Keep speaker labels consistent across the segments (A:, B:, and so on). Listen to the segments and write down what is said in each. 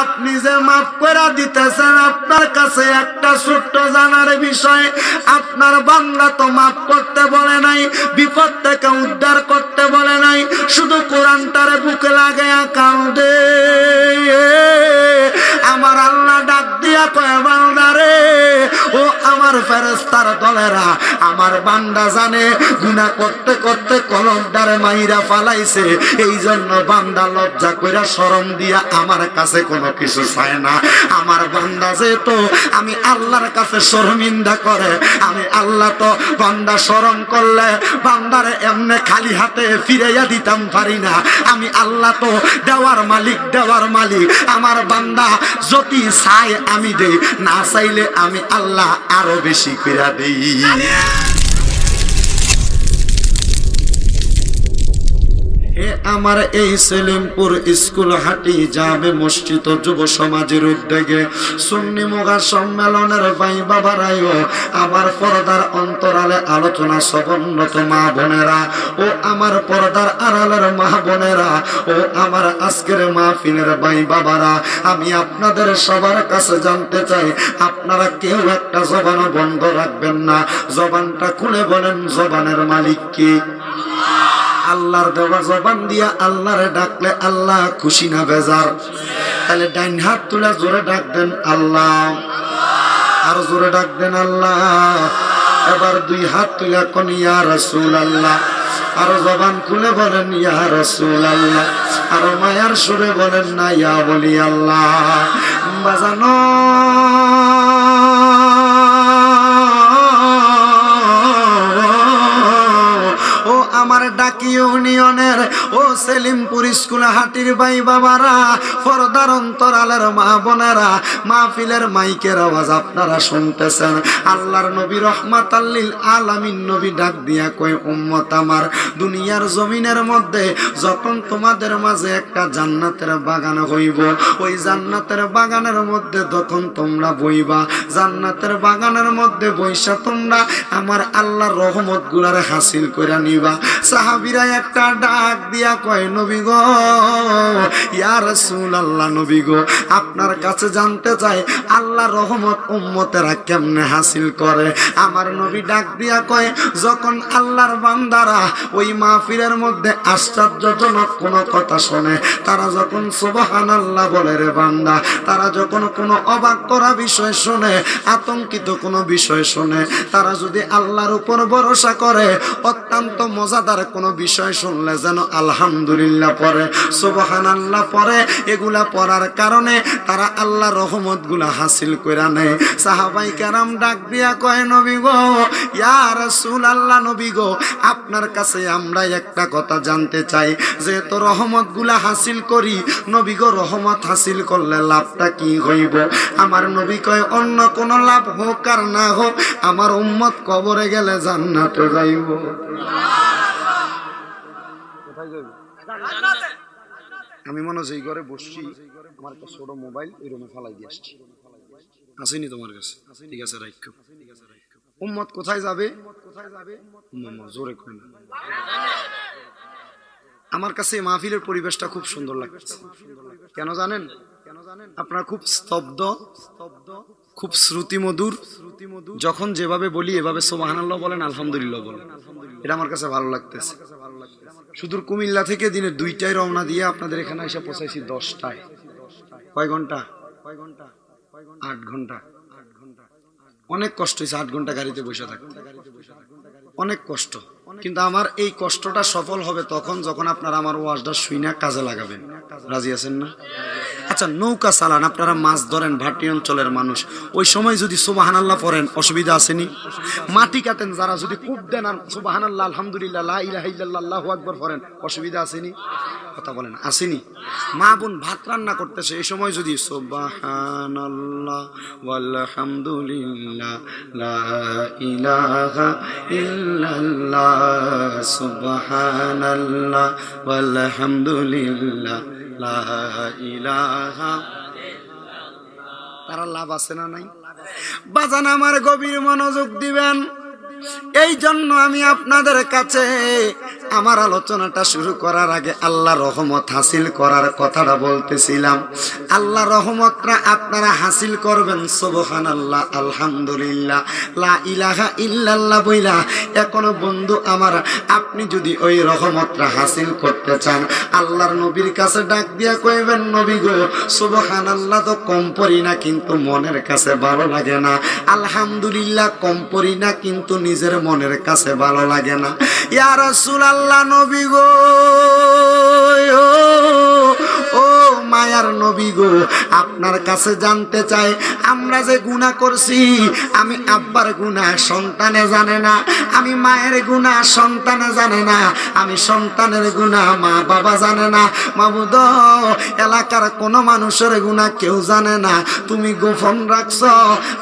A: আপনি যে মাফ করে দিতেছেন, আপনার কাছে একটা ছোট্ট জানার বিষয়, আপনার বাংলা তো মাফ করতে বলে নাই, বিপদ থেকে উদ্ধার করতে বলে নাই, শুধু কোরআনটারে বুকে লাগে কাউদে আমার আল্লাহ চায় আমি আল্লাহর কাছে করে, আমি আল্লাহ তো বান্দা শরম করলে বান্দারে এমনে খালি হাতে ফিরাইয়া দিতাম পারি না। আমি আল্লাহ তো দেওয়ার মালিক দেওয়ার মালিক। আমার বান্দা যদি আমি দেই না চাইলে আমি আল্লাহ আরও বেশি করে দেই। আমার এই সেলিমপুর স্কুল হাটি যাবে মসজিদ যুব সমাজের উদ্যোগে। সুন্নি মোগা সম্মেলনের ভাই বাবারাইও আমার পর্দার অন্তরালে আলোচনা সবন্নত মা বোনেরা ও আমার পর্দার আড়ালের মা বোনেরা ও আমার আজকের মাহফিলের ভাই বাবারা, আমি আপনাদের সবার কাছে জানতে চাই, আপনারা কেউ একটা জবানও বন্ধ রাখবেন না। জবানটা খুলে বলেন, জবানের মালিক কি? আল্লাহর দেওয়া জবান দিয়া আল্লাহরে ডাকলে আল্লাহ খুশি না বেজার। তাহলে ডাইন হাত তুলে জোরে ডাক দেন আল্লাহ। আর জোরে ডাক দেন আল্লাহ। এবার দুই হাত তুলে কোন, ইয়া রসুল আল্লাহ আরও জবান খুলে বলেন, ইয়া রসুল আল্লাহ আরও মায়ার সুরে বলেন, না, ইয়া বলি আল্লাহ বাজানো ডাকি ইউনিয়নের ও সেলিমপুর স্কুল হাটির ভাই বাবারা পর্দার অন্তরালের মা বোনেরা, মাহফিলের মাইকের আওয়াজ আপনারা শুনতেছেন। আল্লাহর নবী রহমাত আল্লিল আলামিন নবী ডাক দিয়া কই উম্মত আমার, দুনিয়ার জমিনের মধ্যে যখন তোমাদের মাঝে একটা জান্নাতের বাগান হইব, ওই জান্নাতের বাগানের মধ্যে তখন তোমরা বইবা, জান্নাতের বাগানের মধ্যে বইসা তোমরা আমার আল্লাহর রহমতগুলার হাসিল করে নিবা। সাহাবিরা একটা ডাক দিয়া কয়, নবী গো, ইয়া রাসূল আল্লাহ নবী গো, আপনার কাছে জানতে চাই, আল্লাহ রহমত উম্মতেরা কেমনে হাসিল করে? আমার নবী ডাক দিয়া কয়, যখন আল্লাহর বান্দারা ওই মাহফিলের মধ্যে আশ্চর্যজনক কোনো কথা শোনে, তারা যখন সুবহান আল্লাহ বলে, রে বান্দা, তারা যখন কোনো অবাক করা বিষয় শোনে, আতঙ্কিত কোনো বিষয় শোনে, তারা যদি আল্লাহর উপর ভরসা করে, অত্যন্ত মজাদার কোনো বিষয় শুনলে যেন আলহামদুলিল্লাহ পরে সুবহান আল্লাহ পরে এগুলা পড়ার কারণে তারা আল্লাহ রহমতগুলা হাসিল করে নেয়। সাহাবাই কারাম ডাক দিয়া কয়, নবী গো, ইয়া রাসূল আল্লাহ নবী গো, আপনার কাছে আমরা একটা কথা জানতে চাই। যেহেতু রহমতগুলা হাসিল করি, নবী গো, রহমত হাসিল করলে লাভটা কি হইব? আমার নবী কয়, অন্য কোন লাভ হোক আর না হোক, আমার উম্মত কবরে গেলে জান্নাতে যাইব। আমি মনে হচ্ছে ঘরে বসছি, আমার একটা ছোট মোবাইল ওই রুমে ফালাই দিয়ে আসছি। আসেনি তোমার কাছে? ঠিক আছে রাখো উম্মত কোথায় যাবে? জোরে কই না। আমার কাছে মাহফিলের পরিবেশটা খুব সুন্দর লাগছে। কেন জানেন? আপনারা খুব স্তব্ধ স্তব্ধ খুব শ্রুতি মধুর যখন যেভাবে বলি এভাবে সোবাহানাল্লাহ বলেন, আলহামদুলিল্লাহ বলেন। এটা আমার কাছে ভালো লাগতেছে। সুদূর কুমিল্লা থেকে দিনে দুইটায় রওনা দিয়ে আপনাদের এখানে এসে পৌঁছাইছি দশটায়। কয় ঘণ্টা? আট ঘণ্টা। অনেক কষ্ট হয়েছে আট ঘণ্টা গাড়িতে বসে থাকতে। অনেক কষ্ট। কিন্তু আমার এই কষ্টটা সফল হবে তখন যখন আপনারা আমার ওয়াজটা শুইনা কাজে লাগাবেন। রাজি আছেন না? আচ্ছা নৌকা চালান, আপনারা মাছ ধরেন, ভাটি অঞ্চলের মানুষ। ওই সময় যদি সুবাহান আল্লাহ পড়েন, অসুবিধা আসেনি? মাটি কাটেন, যারা যদি কূপ দেন, আর সুবাহান আল্লাহ আলহামদুলিল্লাহ ইলাহা আকবার পড়েন, অসুবিধা আসেনি? কথা বলেন, আসেনি? মা বোন ভাত রান্না করতেছে, এই সময় যদি সুবাহান আল্লাহ আলহামদুলিল্লাহ ইলাহা আলহামদুলিল্লাহ তারা লাভ আছে না নাই? বাজান আমার গভীর মনোযোগ দিবেন। এই জন্য আমি আপনাদের কাছে আমার আলোচনাটা শুরু করার আগে আল্লাহ রহমত হাসিল করার কথাটা বলতেছিলাম। আল্লাহ রহমতটা আপনারা হাসিল করবেন সুবহান আল্লাহ আলহামদুলিল্লাহ। লা ইলাহা ইল্লাল্লাহ বইলা, এখনও বন্ধু আমার, আপনি যদি ওই রহমতটা হাসিল করতে চান, আল্লাহর নবীর কাছে ডাক দিয়া কইবেন, নবী গো সুবহান আল্লাহ তো কম পড়ি না, কিন্তু মনের কাছে ভালো লাগে না। আলহামদুলিল্লাহ কম পড়ি না, কিন্তু নিজের মনের কাছে ভালো লাগে না। ইয়ার সুলাল্লা নবী গো ও, মায়ার নবী গো আপনার কাছে জানতে চাই আমরা যে গুনাহ করছি আমি আব্বার গুনাহ সন্তানে জানে না আমি মায়ের গুনাহ সন্তানে জানে না আমি সন্তানের গুনাহ মা বাবা জানে না। মাবুদ এলাকার কোন মানুষের গুনাহ কেউ জানে না তুমি গোপন রাখছ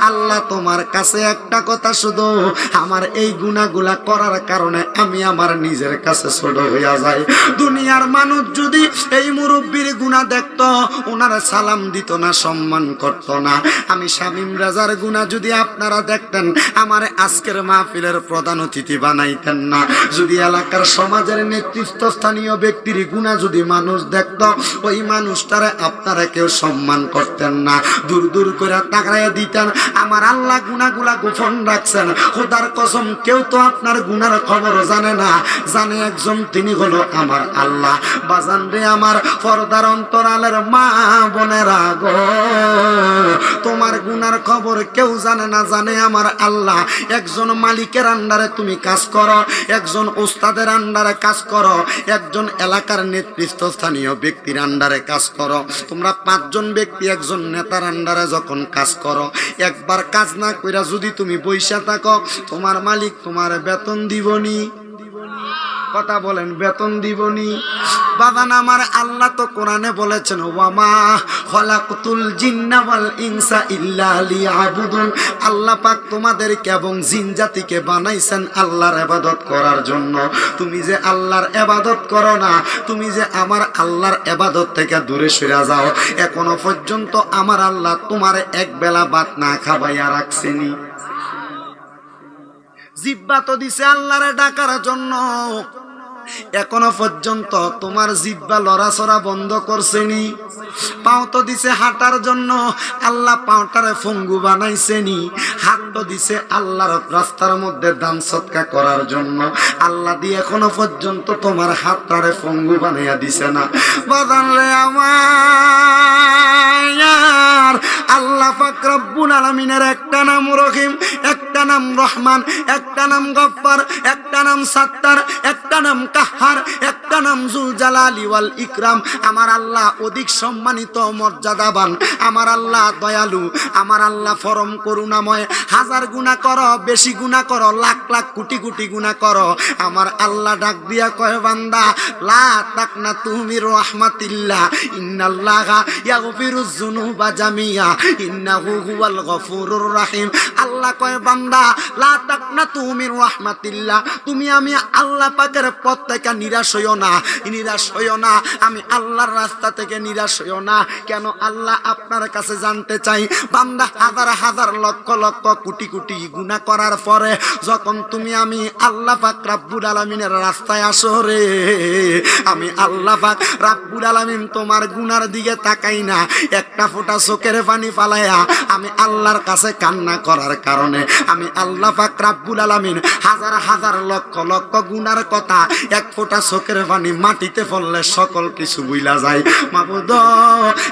A: আল্লাহ তোমার কাছে একটা কথা শুধু আমার এই গুনাহগুলা করার কারণে আমি আমার নিজের কাছে ছোট হইয়া যাই। দুনিয়ার মানুষ যদি এই মুরব্বীর গুনাহ দেখতো ওনারা সালাম দিত না, সম্মান করত না। আমি শামীম রাজার গুনাহ যদি আপনারা দেখতেন, আমার আজকের মাহফিলের প্রধান অতিথি বানাইতেন না। যদি এলাকার সমাজের নেতৃত্ব স্থানীয় ব্যক্তির গুণা যদি মানুষ দেখত, ওই মানুষটারে আপনারা কেউ সম্মান করতেন না। দূর দূর করে তাকাইয়া দিতেন, আমার আল্লাহ গুনাগুলা গোপন রাখছেন। খোদার কসম, কেউ তো আপনার গুণার খবর জানে না। জানে একজন, তিনি হলো আমার আল্লাহ। বাজান রে আমার পর্দার অন্তরালের মা বোনেরা গো, তোমার গুনার খবর কেউ জানে না জানে আমার আল্লাহ। একজন মালিকের আন্ডারে তুমি কাজ করো, একজন ওস্তাদের আন্ডারে কাজ করো, একজন এলাকার নেতৃত্ব স্থানীয় ব্যক্তির আন্ডারে কাজ করো। তোমরা পাঁচজন ব্যক্তি, একজন নেতার আন্ডারে যখন কাজ করো, একবার কাজ না কইরা যদি তুমি বৈশা থাকো, তোমার মালিক তোমার বেতন দিবনি। কথা বলেন, বেতন দিবনি। বাবান আমার আল্লাহ তো কোরআনে বলেছেন, ওয়ামা খলাকতুল জিন্না ওয়াল ইনসা ইল্লা লিয়াবুদুন। আল্লাহ পাক তোমাদেরকে এবং জিন জাতিকে বানাইছেন আল্লাহর ইবাদত করার জন্য। তুমি যে আল্লাহর ইবাদত করো না, তুমি যে আমার আল্লাহর ইবাদত থেকে দূরে সরে যাও, এখনও পর্যন্ত আমার আল্লাহ তোমার এক বেলা ভাত না খাবাইয়া রাখছেনি। জিব্বা তো দিছে আল্লাহরে ডাকার জন্য। এখনও পর্যন্ত তোমার জিব্বা লড়াচড়া বন্ধ করছেনি। পাও তো দিছে হাঁটার জন্য, আল্লাহ পাওটারে ফঙ্গু বানাইছেনি। হাত তো দিছে আল্লাহর রাস্তার মধ্যে দান সৎকা করার জন্য। আল্লাহ দিয়ে এখনও পর্যন্ত তোমার হাতটারে ফঙ্গু বানাইয়া দিছে না। বাদান আমার আল্লাহ পাক রব্বুল আলামিনের একটা নাম রহিম, একটা নাম রহমান, একটা নাম গফফার, একটা নাম সাত্তার নাম কাহার একটা নাম জুল জালালি ওয়াল ইকরাম। আমার আল্লাহ অধিক সম্মানিত মর্যাদাবান। আমার আল্লাহ দয়ালু। আমার আল্লাহ ফরম করুণাময়। হাজার গুণা করো, বেশি গুণা করো, লাখ লাখ কোটি কোটি গুণা করো। আমার আল্লাহ ডাক দিয়া কয়, বান্দা, লা তাক না তুমি রহমাতিল্লাহ। ইন্নাল্লাহা ইয়াগফিরুজ যুনুবা জামিয়া। ইন্নাহু হুয়াল গফুরুর রাহিম। আল্লাহ কয়, বান্দা, লা তাক না তুমি রহমাতিল্লাহ। তুমি আমি আল্লাহ পাকের থেকে নিরাশ হইও না। নিরাশ হইও না। আমি আল্লাহর রাস্তা থেকে নিরাশ হইও না। কেন আল্লাহ আপনার কাছে জানতে চাই? বান্দা হাজার হাজার লক্ষ লক্ষ কোটি কোটি গুনাহ করার পরে যখন তুমি আমি আল্লাহ পাক রাব্বুল আলামিনের রাস্তায় আসো রে, আমি আল্লাহ পাক রাব্বুল আলামিন তোমার গুনার দিকে তাকাই না। একটা ফোঁটা চোখের পানি ফালাইয়া আমি আল্লাহর কাছে কান্না করার কারণে আমি আল্লাহ পাক রাব্বুল আলামিন হাজার হাজার লক্ষ লক্ষ গুনার কথা এক ফোঁটা চোখের পানি মাটিতে ফললে সকল কিছু বুইলা যায়। মাবুদ,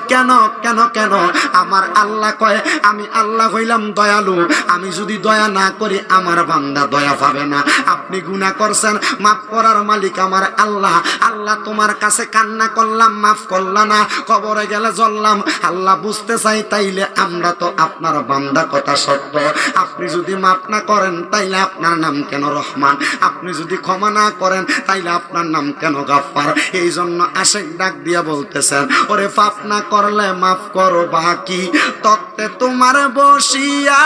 A: কেন কেন কেন? আমার আল্লাহ কয়, আমি আল্লাহ হইলাম দয়ালু। আমি যদি দয়া না করি, আমার বান্দা দয়া পাবে না। আপনি গুনাহ করছেন, মাফ করার মালিক আমার আল্লাহ। আল্লাহ তোমার কাছে কান্না করলাম, মাফ করলাম না। কবরে গেলে জ্বললাম। আল্লাহ বুঝতে চাই তাইলে আমরা তো আপনার বান্দা, কথা সত্য। আপনি যদি মাফ না করেন, তাইলে আপনার নাম কেন রহমান? আপনি যদি ক্ষমা না করেন, তাইলে আপনার নাম কেন গাফার এই জন্য আশেক ডাক দিয়া বলতেছেন, ওরে পাপ না করলে মাফ করো বাকি। তত্ত্বে তোমার বসিয়া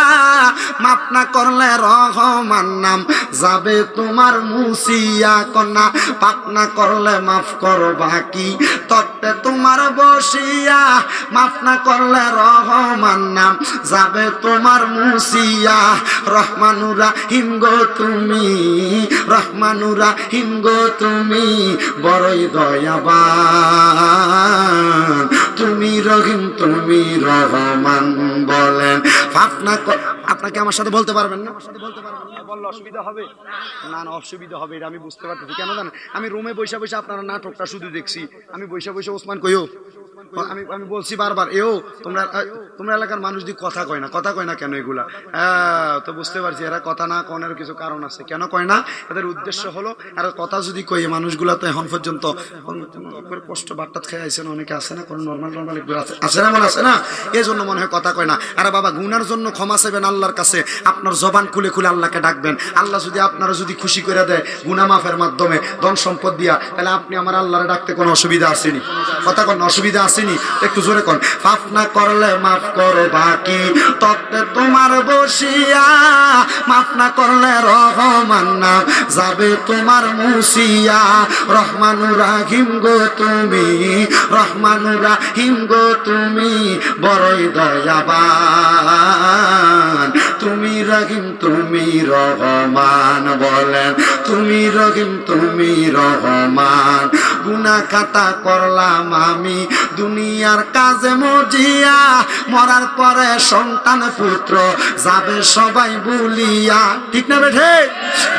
A: মাফ না করলে রহমান নাম যাবে তোমার মুসিয়া কন্যা। পাপ না করলে মাফ করো বাকি। তত্ত্বে তোমার বসিয়া, মাফ না করলে রহমান নাম যাবে তোমার মুসিয়া। রহমানুরা হিমগো তুমি, রহমানুরা হিমগো তুমি, বড়ই দয়াবান। তুমি রহিম, তুমি রহমান বলেন। ফাফনা আপনাকে আমার সাথে বলতে পারবেন না? বললে অসুবিধা হবে। না না, অসুবিধা হবে এটা আমি বুঝতে পারতেছি। কেন জানেন? আমি রুমে বসে বসে আপনারা নাটকটা শুধু দেখছি। আমি বসে বসে ওসমান কইও সুযোগ আমি আমি বলছি বারবার এও তোমরা তোমরা এলাকার মানুষ দিয়ে কথা কয় না কথা কয় না কেন এগুলা? হ্যাঁ, তো বুঝতে পারছি এরা কথা না কনের কিছু কারণ আছে। কেন কয় না? এদের উদ্দেশ্য হলো আর কথা যদি কই মানুষগুলা তো এখন পর্যন্ত কষ্ট বাট্টাত খেয়ে আইসেন অনেকে আছে না কোনো নর্মাল নর্মাল এগুলো আছে আছে না মনে আছে না? এই জন্য মনে হয় কথা কয় না। আরে বাবা গুনার জন্য ক্ষমা চাইবেন আল্লাহর কাছে আপনার জবান খুলে খুলে আল্লাহকে ডাকবেন। আল্লাহ যদি আপনারা যদি খুশি করে দেয় গুনা মাফের মাধ্যমে ধন সম্পদ দিয়া তাহলে আপনি আমার আল্লাহরে ডাকতে কোনো অসুবিধা আসেনি কথা কোনো অসুবিধা আসেনি। একটু জোরে কোন। মাফ না করলে মাফ করো বাকি। তত্ত্বে তোমার বসিয়া মাফ না করলে রহমান না যাবে তোমার মুসিয়া। রহমানুর রাহিম গো তুমি রহমানুর রাহিম গো তুমি, বড়ই দয়াবান। তুমি রহিম, তুমি রহমান বলেন। তুমি রহিম, তুমি রহমান। গুনা খাতা করলাম আমি। দুনিয়ার কাজে মজিয়া, মরার পরে সন্তান পুত্র যাবে সবাই বলিয়া। ঠিক না বেঠে?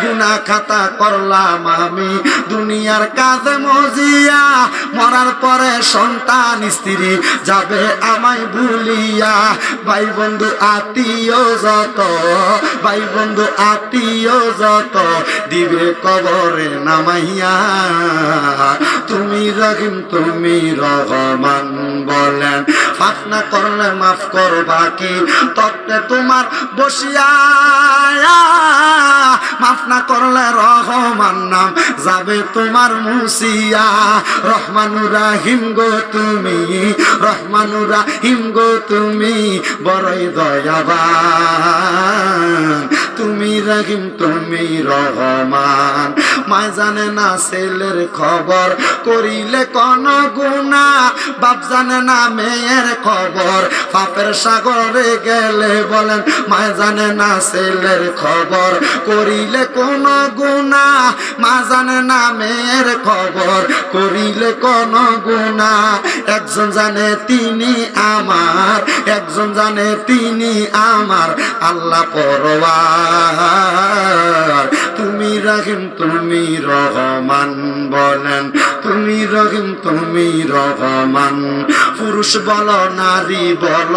A: গুনা খাতা করলাম আমি, দুনিয়ার কাজে মজিয়া, মরার পরে সন্তান স্ত্রী যাবে আমায় ভুলিয়া ভাই বন্ধু, আত্মীয় যত, ভাই বন্ধু, আত্মীয় যত, দিবে কবরে নামাইয়া। তুমি রহিম, তুমি রহমান বলেন। মাফ না করলে মাফ কর বাকি তত্ত্বে তোমার বসিয়া মাফ না করলে রহমান নাম যাবে তোমার মুসিয়া। রহমানুর রাহিম গো তুমি, রহমানুর রাহিম গো তুমি, বড়ই দয়াবান। তুমি রহিম, তুমি রহমান। মা জানে না ছেলের খবর করিলে কোন গুণা? বাপ জানে না মেয়ের খবর। পাপের সাগরে গেলে বলেন মা জানে না ছেলের খবর। করিলে কোন গুণা? মা জানে না মেয়ের খবর। করিলে কোন গুণা? একজন জানে তিনি আমার, একজন জানে তিনি আমার। আল্লাহ পরওয়ার তুমি রাখিম তুমি রহমান বলেন। তুমি রহিম তুমি রহমান। পুরুষ বল, নারী বল।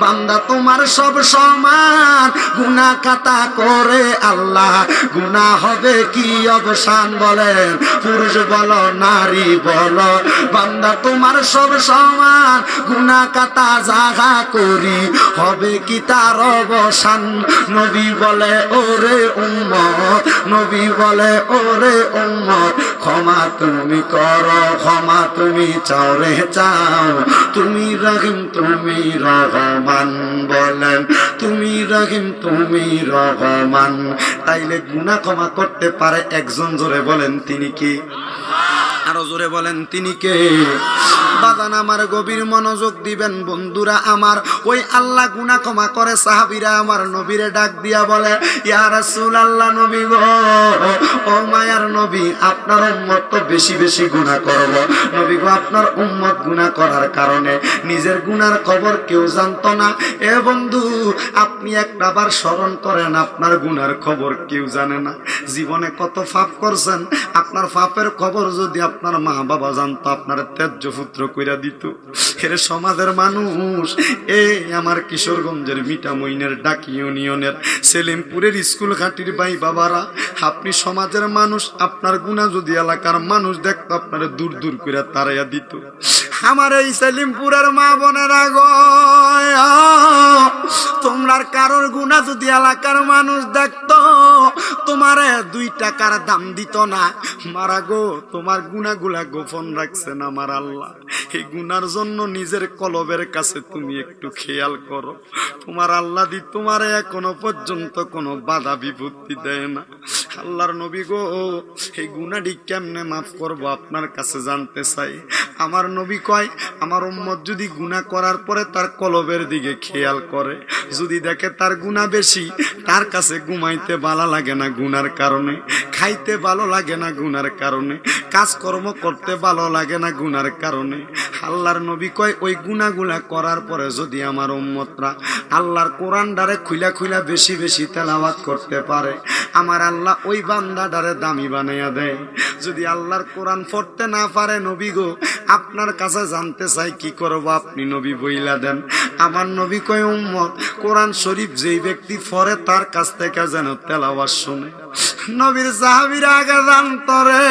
A: বান্দা তোমার সব সমান। গুনা খাতা করে আল্লাহ। গুনা হবে কি অবসান বলেন? পুরুষ বল, নারী বল। বান্দা তোমার সব সমান। গুনা কাতা জাগা করি, হবে কি তার অবসান? নবী বলে, ওরে উম্মত। নবী বলে, ওরে উম্মত। ক্ষমা তুমি করো, ক্ষমা তুমি চাও রে চাও। তুমি রহিম, তুমি রহমান বলেন। তুমি রহিম, তুমি রহমান। তাইলে গুণা ক্ষমা করতে পারে একজন, জোরে বলেন তিনি কি? আরও জোরে বলেন তিনি কে? বাদান আমার গভীর মনোযোগ দিবেন বন্ধুরা আমার। ওই আল্লাহ গুনা ক্ষমা করে সাহাবিরা আমার নবীরে ডাক দিয়া বলে, ইয়া রাসূল আল্লাহ নবী গো, ও মায়ার নবী, আপনার উম্মত তো বেশি বেশি গুনাহ করব নবী গো, আপনার উম্মত গুনাহ করার কারণে নিজের গুনার খবর কেউ জানতো না। এ বন্ধু, আপনি একটা বার স্মরণ করেন, আপনার গুনার খবর কেউ জানে না। জীবনে কত ফাপ করছেন, আপনার ফাপের খবর যদি আপনার মা বাবা জানতো, আপনার ত্যায্য পুত্র কইরা দিত এর সমাজের মানুষ এই আমার কিশোরগঞ্জের মিঠামইনের ডাক ইউনিয়নের সেলিমপুরের স্কুল ঘাটির ভাই বাবারা, আপনি সমাজের মানুষ, আপনার গুণা যদি এলাকার মানুষ দেখতো, আপনার দূর দূর করে তারাইয়া দিত। আমার এই সেলিমপুরের মা বোনেরা গো তোমরার কারোর গুণা যদি এলাকার মানুষ দেখতো, তোমারে দুই টাকার দাম দিত না। মারা গো, তোমার গুণাগুলা গোপন রাখছেন আমার আল্লাহ। এই গুনার জন্য নিজের কলবের কাছে তুমি একটু খেয়াল করো। তোমার আল্লাহ দি তোমারে এখনও পর্যন্ত কোনো বাধা বিপত্তি দেয় না। আল্লাহর নবী গো, এই গুনাটি কেমনে মাফ করব আপনার কাছে জানতে চাই। আমার নবী কয়, আমার উম্মত যদি গুণা করার পরে তার কলবের দিকে খেয়াল করে, যদি দেখে তার গুণা বেশি, তার কাছে ঘুমাইতে ভালো লাগে না গুনার কারণে, খাইতে ভালো লাগে না গুনার কারণে, কাজকর্ম করতে ভালো লাগে না গুনার কারণে আল্লাহর নবী কয়, ওই গুণাগুলা করার পরে যদি আমার উম্মতরা আল্লাহর কোরআন ডারে খুইলা খুইলা বেশি বেশি তেলাওয়াত করতে পারে, আমার আল্লাহ ওই বান্দাডারে দামি বানাইয়া দেয়। যদি আল্লাহর কোরআন পড়তে না পারে নবী গো, আপনার কাছে জানতে চাই কি করব আপনি নবী বইলা দেন। আমার নবী কয়, উম্মত, কোরআন শরীফ যেই ব্যক্তি পড়ে তার কাছ থেকে যেন তেলাওয়াত শুনে। নবীর সাহাবির আগে জানতরে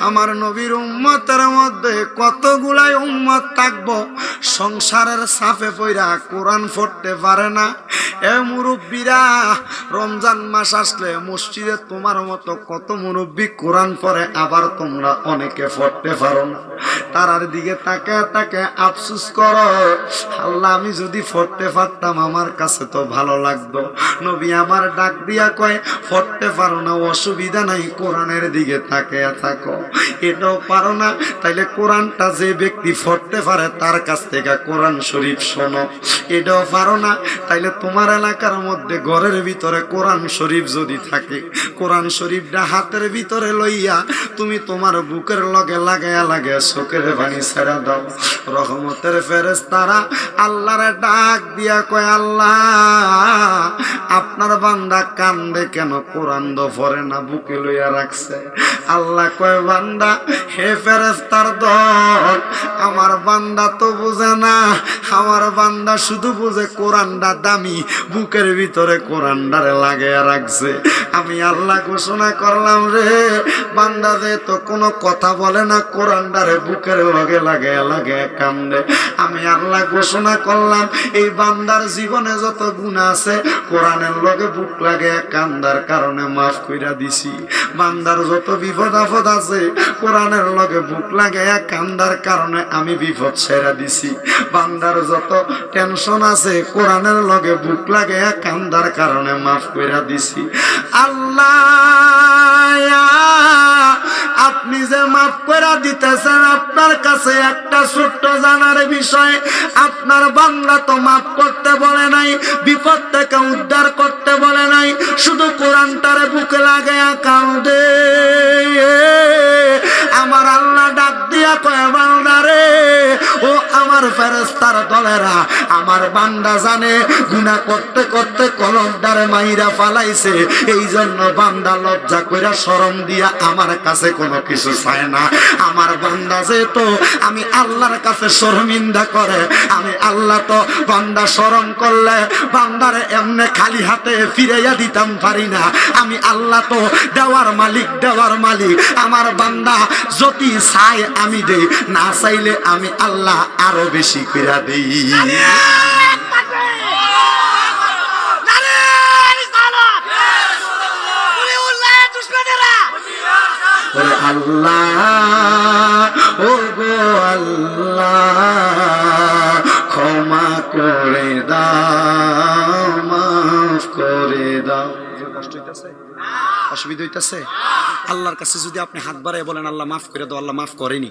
A: আমার নবীর উম্মতের মধ্যে কতগুলাই উম্মত থাকব? সংসারের সাফে পইরা কোরআন পড়তে পারে না। এ মুরব্বীরা, রমজান মাস আসলে মসজিদে তোমার মতো কত মুরব্বী কোরআন পড়ে আবার তোমরা অনেকে পড়তে পারো না। তারার দিকে তাকে তাকে আফসুস করো, আল্লাহ, আমি যদি পড়তে পারতাম আমার কাছে তো ভালো লাগতো। নবী আমার ডাক দিয়া কয়, পড়তে পারো না, অসুবিধা নাই। কোরআনের দিকে তাকে থাকো। এটাও পারো না। তাইলে কোরআনটা যে ব্যক্তি পড়তে পারে, তার কাছ থেকে কোরআন শরীফ শোনো। এটাও পারো না। তাইলে তোমার এলাকার মধ্যে ঘরের ভিতরে কোরআন শরীফ যদি থাকে, কোরআন শরীফটা হাতের ভিতরে লইয়া তুমি তোমার বুকের লগে লাগাইয়া লাগে চোখের পানি ছেড়ে দাও। রহমতের ফেরেস তারা আল্লাহরে ডাক দিয়া কয়, আল্লাহ, আপনার বান্দা কান্দে কেন? কোরআন দ পরে না, বুকে লইয়া রাখছে। আল্লাহ কয় বান্দা, হে ফেরেস্তার দল, আমার বান্দা তো বুঝে না, আমার বান্দা শুধু বুঝে কোরআনটা দামি, বুকের ভিতরে কোরআনটারে লাগাইয়া রাখছে। আমি আল্লাহ ঘোষণা করলাম রে, বান্দা যে তো কোনো কথা বলে না, কোরআনটারে বুকের লগে লাগে লাগাইয়া কান্দে। আমি আল্লাহ ঘোষণা করলাম, এই বান্দার জীবনে যত গুণ আছে, কোরআনের লগে বুক লাগে কান্দার কারণে মাফ কইরা দিছি। বান্দার যত বিপদ আপদ আছে কোরআনের লগে বুক লাগাইয়া কান্দার কারণে আমি বিপদ ছেড়া দিছি। বান্দার যত টেনশন আছে, কোরআনের লগে বুক লাগাইয়া কান্দার কারণে মাফ কইরা দিছি। আল্লাহ। আপনি যে মাফ করে দিতেছেন, আপনার কাছে একটা ছোট্ট জানার বিষয়, আপনার বাংলা তো মাফ করতে বলে নাই, বিপদ থেকে উদ্ধার করতে বলে নাই, শুধু কোরআনটারে বুকে লাগে কাউদে আমার আল্লাহ ডাক দিয়া কয় বান্দারে ও আমার ফেরেস্তার দলেরা, আমার বান্দা জানে, গুনাহ করতে করতে কলমটারে মাইরা ফালাইছে এই জন্য বান্দা লজ্জা কইরা শরম দিয়া আমার কাছে কোনো কিছু চায় না। আমার বান্দা যেহেতু, আমি আল্লাহর কাছে শর্মিন্দা করে, আমি আল্লাহ তো বান্দা শরম করলে বান্দারে এমনে খালি হাতে ফিরাইয়া দিতাম পারি না। আমি আল্লাহ তো দেওয়ার মালিক দেওয়ার মালিক। আমার বান্দা যদি চাই আমি দেই, না চাইলে আমি আল্লাহ আরও বেশি কইরা দেই। আল্লাহ ও গো আল্লাহ, ক্ষমা করে দাও, মাফ করে দাও। কষ্ট হইতেছে? অসুবিধা হইতাছে? আল্লাহর কাছে যদি আপনি হাত বাড়ায় বলেন, আল্লাহ মাফ করে দাও, আল্লাহ মাফ করেনি।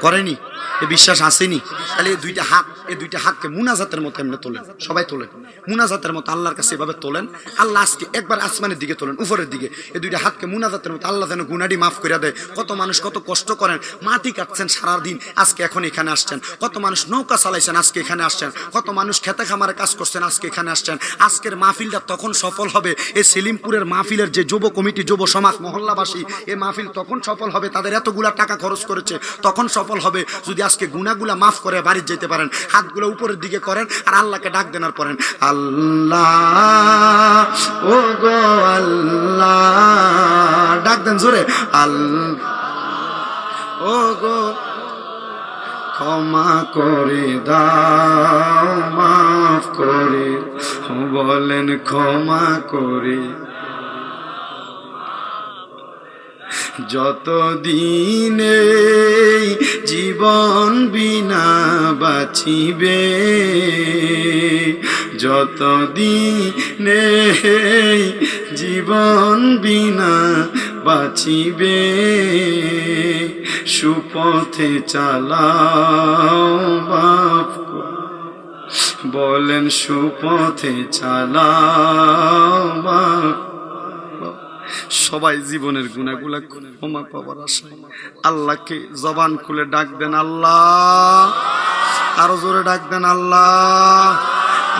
A: করেনি? এ বিশ্বাস আসেনি তাহলে এই দুইটা হাত এই দুইটা হাতকে মুনাজাতের মতো এমনি তোলেন, সবাই তোলেন। মুনাজাতের মতো আল্লাহর কাছে এভাবে তোলেন। আল্লাহ আজকে একবার আসমানের দিকে তোলেন, উপরের দিকে। এই দুইটা হাতকে মুনাজাতের মতো আল্লাহ যেন গুনাডি মাফ করে দেয়। কত মানুষ কত কষ্ট করেন, মাটি কাটছেন সারা দিন আজকে এখন এখানে আসছেন। কত মানুষ নৌকা চালাইছেন, আজকে এখানে আসছেন। কত মানুষ খেতে খামারে কাজ করছেন, আজকে এখানে আসছেন। আজকের মাহফিলটা তখন সফল হবে। এই সেলিমপুরের মাহফিলের যে যুব কমিটি, যুব সমাজ, মহল্লাবাসী, এই মাহফিল তখন সফল হবে। তাদের এতগুলা টাকা খরচ করেছে, তখন সফল হবে। যদি আজকে গুনাগুলা মাফ করে বাড়ি যেতে পারেন, হাতগুলো উপরের দিকে করেন আর আল্লাহকে ডাক দেনার পড়েন, আল্লাহ, ও গো আল্লাহ। ডাক দেন জোরে, আল্লাহ, ও গো, ক্ষমা করে দাও, মাফ করে বলেন, ক্ষমা করে। যত দিনে জীবন বিনা বাঁচিবে যত দিনে জীবন বিনা বাঁচিবে, সুপথে চালাও করো। বলেন, সুপথে চালাও মাফ সবাই জীবনের গুণাগুলা ক্ষমা পাওয়ার আশায়। আল্লাহকে জবান খুলে ডাক দেন আল্লাহ, আরও জোরে ডাক দেন আল্লাহ,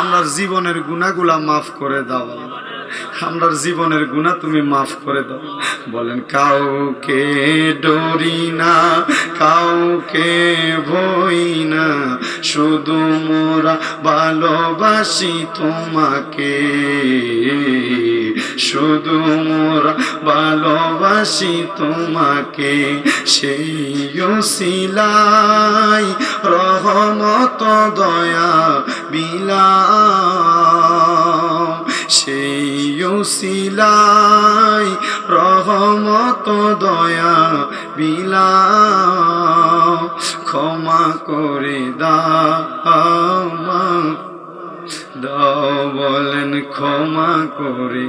A: আমরা জীবনের গুণাগুলা মাফ করে দাও। আমরা জীবনের গুণা তুমি মাফ করে দাও। বলেন, কাউকে ডরি না, কাউকে ভই না, শুধু মোরা ভালোবাসি তোমাকে। শুধু মোরা ভালোবাসি তোমাকে, সেই সিলাই রহমত, দয়া বিলা সেই সিলাই রহমত, দয়া বিলা ক্ষমা করে দাও বলেন, ক্ষমা করে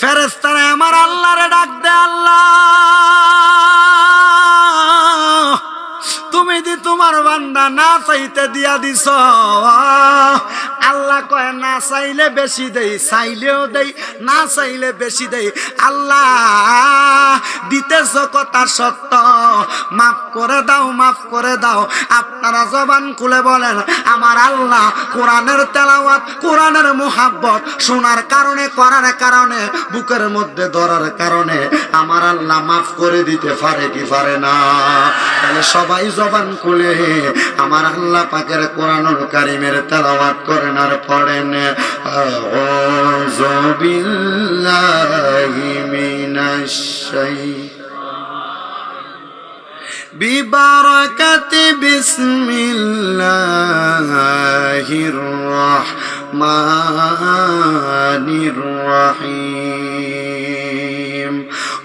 A: ফেরেস্তারা আমার আল্লাহরে ডাক দে আল্লাহ। তুমি দি তোমার বান্দা না চাইতে দিয়া দিছ। আল্লাহ কয়, না চাইলে বেশি দেই, চাইলেও দেই, না চাইলে বেশি দেই। আল্লাহ, দিতেছ কথা সত্য। মাফ করে দাও, মাফ করে দাও। আপনারা জবান খুলে বলেন, আমার আল্লাহ কোরআনের তেলাওয়াত, কোরআনের মোহাব্বত শোনার কারণে, করার কারণে, বুকের মধ্যে ধরার কারণে, আমার আল্লাহ মাফ করে দিতে পারে কি পারে না? তাহলে সবাই জবান খুলে আমার আল্লাহ পাকের কোরআনুল কারিমের তেলাওয়াত করেন আর পড়েন। আউযু বিল্লাহি মিনাশ শাইতানির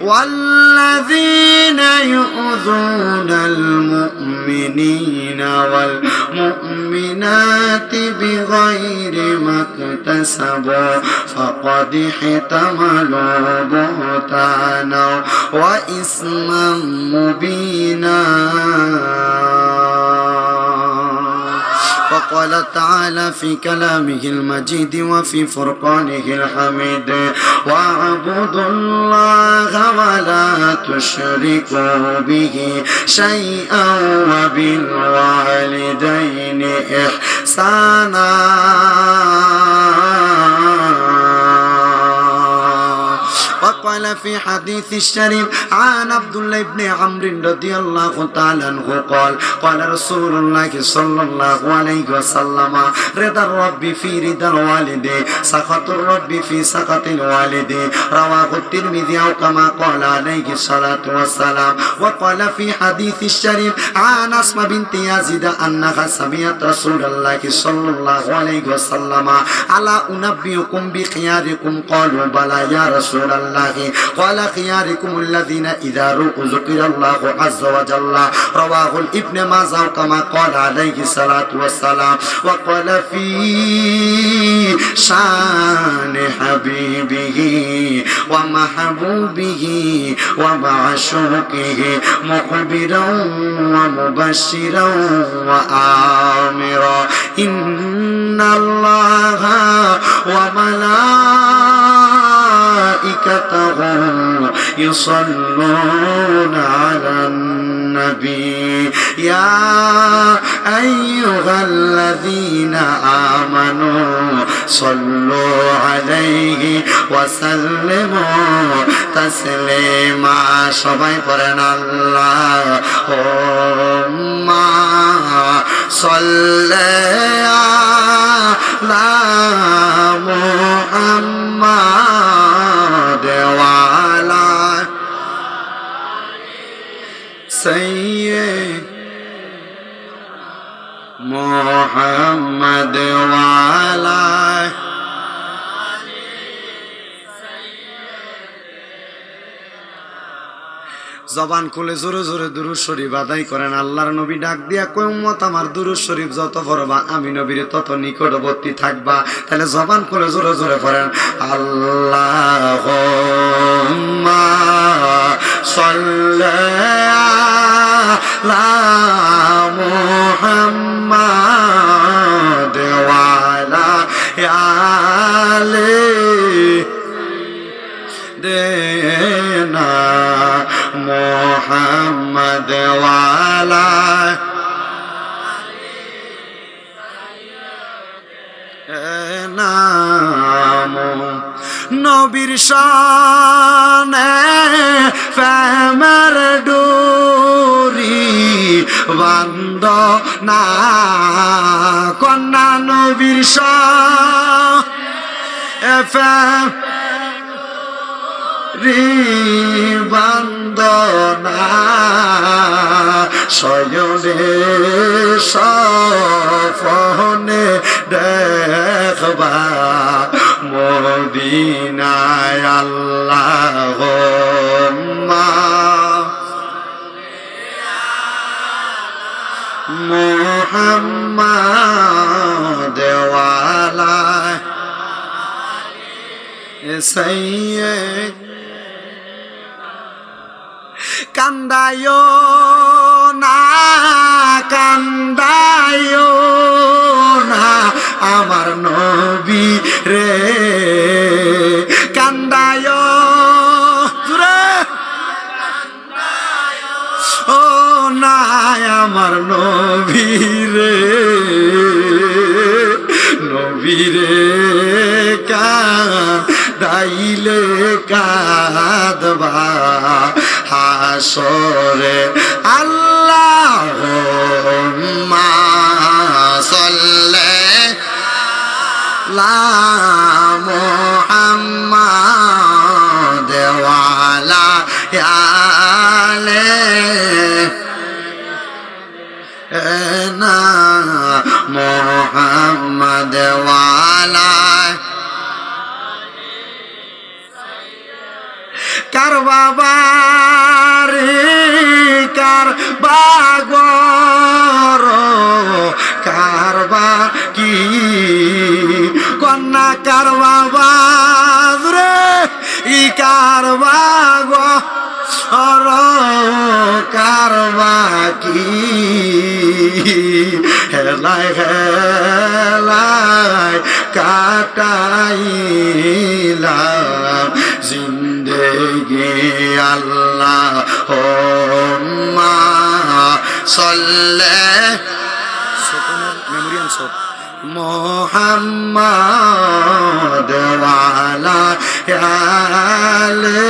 A: والذين يؤذون المؤمنين والمؤمنات بغير ما اكتسبوا فقد احتملوا بهتانا وإثما مبينا. وقال تعالى في كلامه المجيد وفي فرقانه الحميد. واعبدوا الله ولا تشركوا به شيئا وبالوالدين إحسانا. وقال في حديث الشريف عن عبد الله بن عمرو رضي الله تعالى عنه قال قال رسول الله صلى الله عليه وسلم رضا الرب في رضا الوالد سخط الرب في سخط الوالد رواه الترمذي أو كما قال عليه الصلاة والسلام وقال في حديث الشريف عن أسماء بنت يزيد أنها سمعت رسول الله صلى الله عليه وسلم ألا أنبئكم بخياركم قالوا بلى يا رسول الله قال خياركم الذين إذا ذكر الله عز وجل رواه الابن ماجه كما قال عليه الصلاة والسلام. وقال في شان حبيبه ومحبوبه ومعشوقه مخبرا ومبشرا وآمرا. إن الله وملائكته يصلون على النبي يا أيها الذين آمنوا صلوا عليه وسلموا تسليما সবাই করেন আল্লাহ صل على محمد محمد وعلى জবান খুলে জোরে জোরে দুরুদ শরীফ আদায় করেন আল্লাহর নবী ডাক দিয়া কই উম্মত আমার দুরুদ শরীফ যত পড়বা আমি নবীর তত নিকটবর্তী থাকবা তাহলে জবান খুলে জোরে জোরে পড়েন আল্লাহ صلى على ওয়ালা নাম নবীর শানে ফেমার ডোরি বন্ধ না কন্যা নবীর শাহ এফএম বন্দনা শয়নে সফনে দেখবা মদিনায় আল্লাহ মোহাম্মদ দেওয়ালা সাইয়্যিদ কান্দায়, না কান্দায়, না আমার নবী রে। কান্দায় ও, না আমার নবী রে। নবী রে, কাঁদাইলে কাঁদবা। হাসরে আল্লাহ সল্লে লা মোহাম্মদ ওয়ালা আলে না মোহাম্মদ কার বাবার, কার বাগর, কার কি? কন্যা, কার বাবা রে, ই কার বাগ অর কারবা কি? হেলাই হেলাই কাটাইলাম মোহাম্মদ ওয়ালা আলে।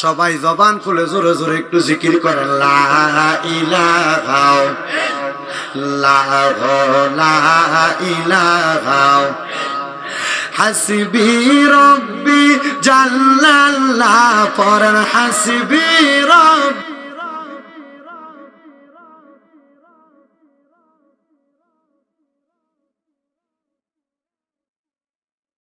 A: সবাই জবান খুলে জোরে জোরে একটু জিকির করে লা ইলাহা লা লা ইলাহা হাসবি রব্বি জাল্লাল্লাহ পড়েন হাসবি রব্বি।